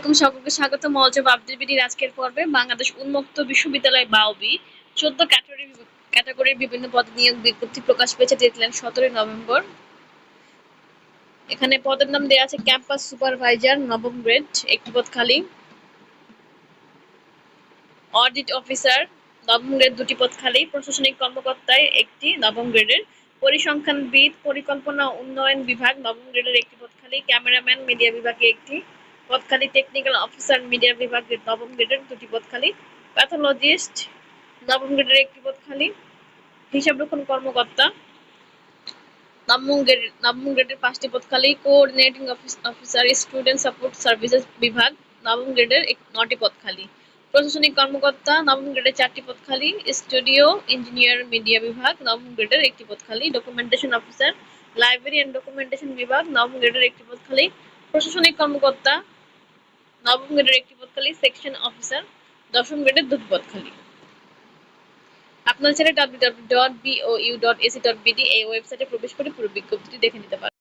আসসালামাইকুম সকলকে স্বাগত মজব আব্দুল আজকের পর্বে বাংলাদেশ উন্মুক্ত বিশ্ববিদ্যালয় বাউবি চোদ্দ ক্যাটাগরি ক্যাটাগরির বিভিন্ন নিয়োগ বিজ্ঞপ্তি প্রকাশ পেয়েছে ডেটলাইন সতেরোই নভেম্বর। এখানে পদের নাম দেওয়া আছে, ক্যাম্পাস সুপারভাইজার নবম গ্রেড, একটি পদ খালি। অডিট অফিসার নবম গ্রেড, দুটি পদ খালি। প্রশাসনিক কর্মকর্তায় একটি নবম গ্রেডের। পরিসংখ্যানবিদ, পরিকল্পনা উন্নয়ন বিভাগ নবম গ্রেডের একটি পদ খালি। ক্যামেরাম্যান, মিডিয়া বিভাগে একটি। পদখালি টেকনিক্যাল অফিসার মিডিয়া বিভাগের নবম গ্রেডের দুটি পদখালি প্যাথোলজিস্ট নবম গ্রেডের একটি পদখালি হিসাবরক্ষণ কর্মকর্তা, নবম গ্রেড নবম গ্রেডের পাঁচটি পদখালি coordinating officer student support services বিভাগ, নবম গ্রেডের নটি পদখালি প্রশাসনিক কর্মকর্তা, নবম গ্রেডের চারটি পদখালি স্টুডিও ইঞ্জিনিয়ার মিডিয়া বিভাগ, নবম গ্রেডের একটি পদখালি documentation officer library and documentation বিভাগ, নবম গ্রেডের একটি পদখালি প্রশাসনিক কর্মকর্তা নবম গ্রেডের একটি পদখালি সেকশন অফিসার দশম গ্রেডের দুটি পদখালি। আপনার ছেলে W W dot BO U dot AC dot BD এই ওয়েবসাইটে প্রবেশ করে পুরো বিজ্ঞপ্তিটি দেখে নিতে পারেন